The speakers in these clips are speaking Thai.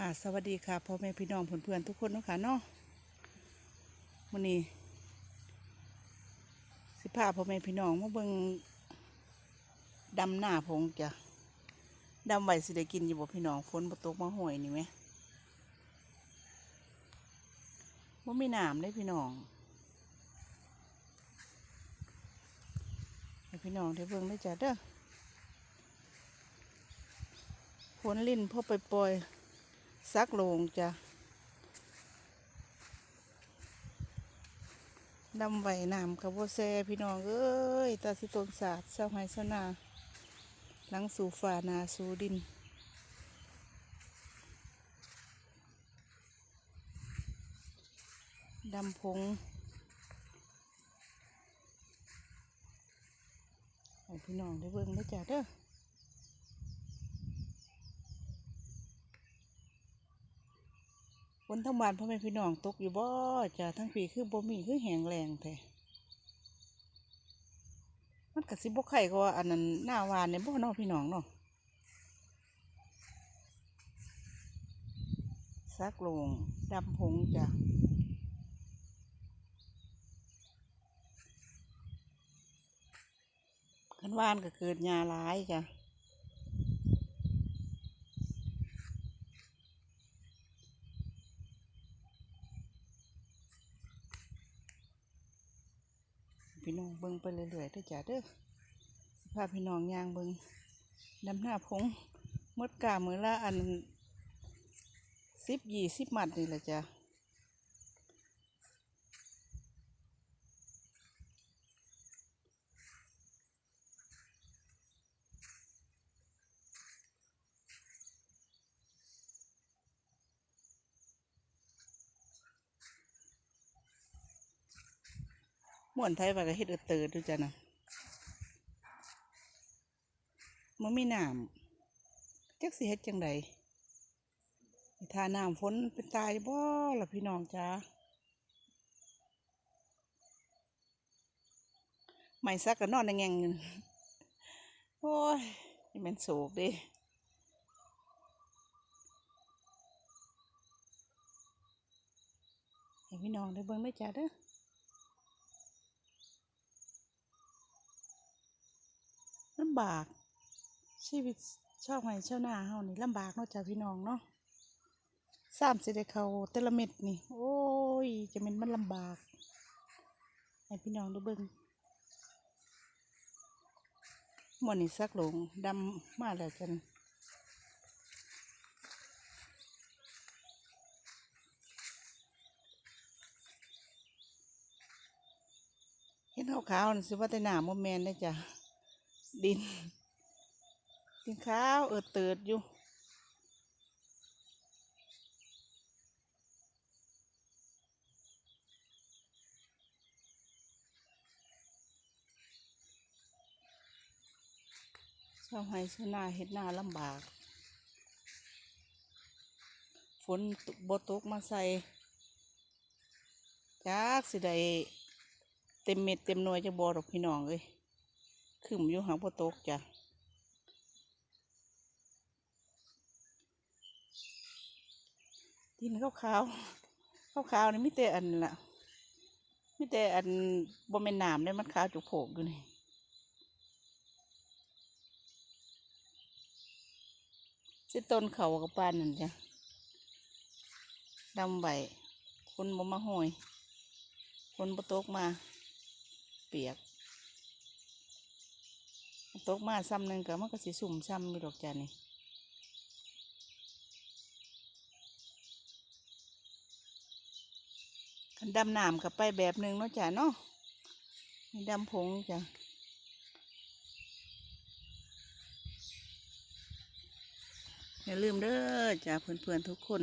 ค่ะ สวัสดีค่ะพ่อแม่พี่น้องเพื่อนๆทุกคนนะคะเนาะวันนี้ สิพาพ่อแม่พี่น้องมาเบิ่งดำหน้าพงจ้ะดำไหวสิได้กินอยู่บ่พี่น้องฝนบ่ตกมาห่วยนี่ไหมว่ามีน้ำได้พี่น้องให้พี่น้องได้เบิ่งได้จ้ะเด้อฝนลิ่นพ่อไปปล่อยๆ ซักโลงจ้ะดำไหวน้ำกับโบแซพี่น้องเอ้ยตาสิตนศาสตร์เศร้าไห้เศร้านาหลังสู่ฝ่านาสู่ดินดำพงให้พี่น้องได้เบิ่งได้จ้ะเด้อ บนทั้งบ้านพ่อแม่พี่น้องตกอยู่บ่จ้ะทั้งปีคือบ่มีคือแหงแรงแท้มันกะสิบ่ไข่ก็ว่าอันนั้นหน้าวานในบ่เนาะพี่น้องเนาะซักลงดำพงจ้ะขันวานก็เกิดหญ้าลายจ้ะ พี่น้องเบิ้งไปเรื่อยๆเด้อจ้าเด้อสภาพพี่น้องยางเบิ้งดำหน้าพงมดกามือละอันสิบยี่สิบมัดนี่แหละจ้ะ ม่วนไทยว่าก็เฮ็ดเอเติร์ดด้วยจ้ะนะมันมีน้ำจักสิเฮ็ดจังใดถ้าน้ำฝนเป็นตายบ่ล่ะพี่น้องจ้าไม่ซักก็นอนในแงงอยู่นโอ้ยนี่มันโศกดิให้พี่น้องได้เบิ่งได้จ้าเด้อำบาก ชีวิตชาวไร่ชาวนาเฮานี่ลำบากเนาะจ้ะพี่น้องเนาะสามสิได้เขาแต่ละเม็ดนี่ โอ้ย จะเป็นมันลำบาก ให้พี่น้องด้เบิ่งหมอนี่สักหลงดำมาแล้วจันเห็นขาวๆนี่สิว่าแต่หน้าโมแมนได้จ้ะ ดิน ดินขาวเออเติดอยู่ชาวไร่ชาวนาเฮ็ดนาลำบาก ฝนบตกมาใส่จากสิได้เต็มเม็ดเต็มหน่วยจะบอดอกพี่น้องเอ้ย ขึ้นอยู่หางบ่ตกจ้ะดินขาวขาวขาวขาวนี่มีแต่อันละมีแต่อันบ่แม่นน้ำเลยมันขาวจุกโผกอยู่นี่สิต้นเขากับปานนั่นจ้ะดำใบคนบ่มาห้อยคนบ่ตกมา เปียก ตกมาซ้ำหนึ่งก็มันก็สิสุ่มซ้ำมีดอกจ้านี่คันดำน้ำกับไปแบบหนึ่งเนาะจ้าเนาะนี่ดำผงจ้ะอย่าลืมเด้อจ้าเพื่อนๆทุกคน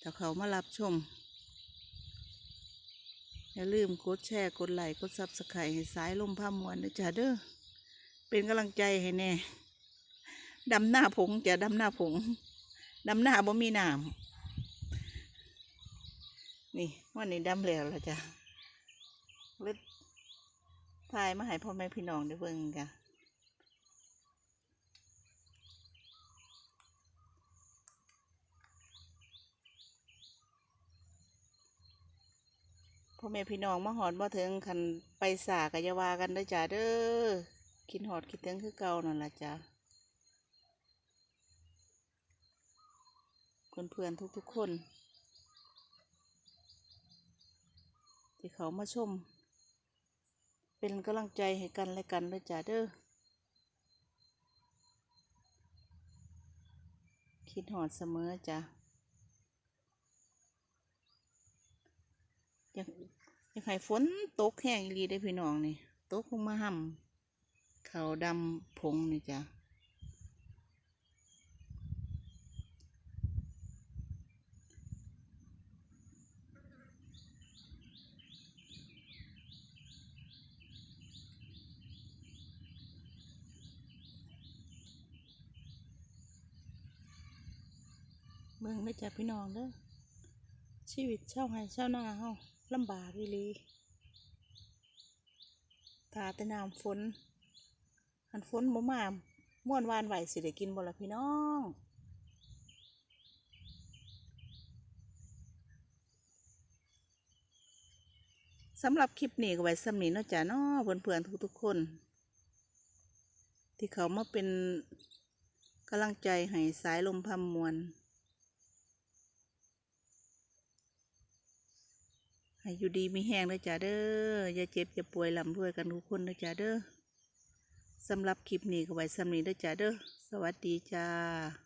ถ้าเขามารับชม อย่าลืมกดแชร์ กดไลค์ กดซับสไครต์ให้สายลมพามวนนะจ้าเด้อ เป็นกำลังใจให้แน่ดำหน้าผงจะดำหน้าผงดำหน้าบ่มีน้ำนี่วันนี้ดำแล้วละจ้ะเล็ดทายมาให้พ่อแม่พี่น้องได้เบิ่งจ้ะพ่อแม่พี่น้องมาหอนมาถึงคันไปสากะยาวากันได้จ้าเด้อ คิดหอดคิดถึงคือเก่านั่นละจ้าเพื่อนๆทุกๆคน ที่เขามาชม เป็นกำลังใจให้กันและกันเด้อจ้าเด้อคิดหอดเสมอจ้ะอยากอยากให้ฝนตกแห้งอีได้พี่น้องนี่ตกลงมาห่ำ เขาวดำผงนี่จ้ะเมืองเด้จ้ะพี่น้องเด้อชีวิตเช่าวไร่ชาวนาเฮาลำบากอีหลีตาแต่น้ำฝน หันฝนบ่มาม่วนวานไหวสิได้กินบ่ละพี่น้องสำหรับคลิปนี้ก็ไว้สำนี้เนาะจ้ะเนาะเพื่อนๆทุกๆคน ที่เขามาเป็นกำลังใจให้สายลมพำมวลให้อยู่ดีมีแห้งนะจ๊ะเด้ออย่าเจ็บอย่าป่วยลำด้วยกันทุกคนนะจ๊ะเด้อ สำหรับคลิปนี้ก็ไว้สำนี้นะจ๊ะเด้อ สวัสดีจ้า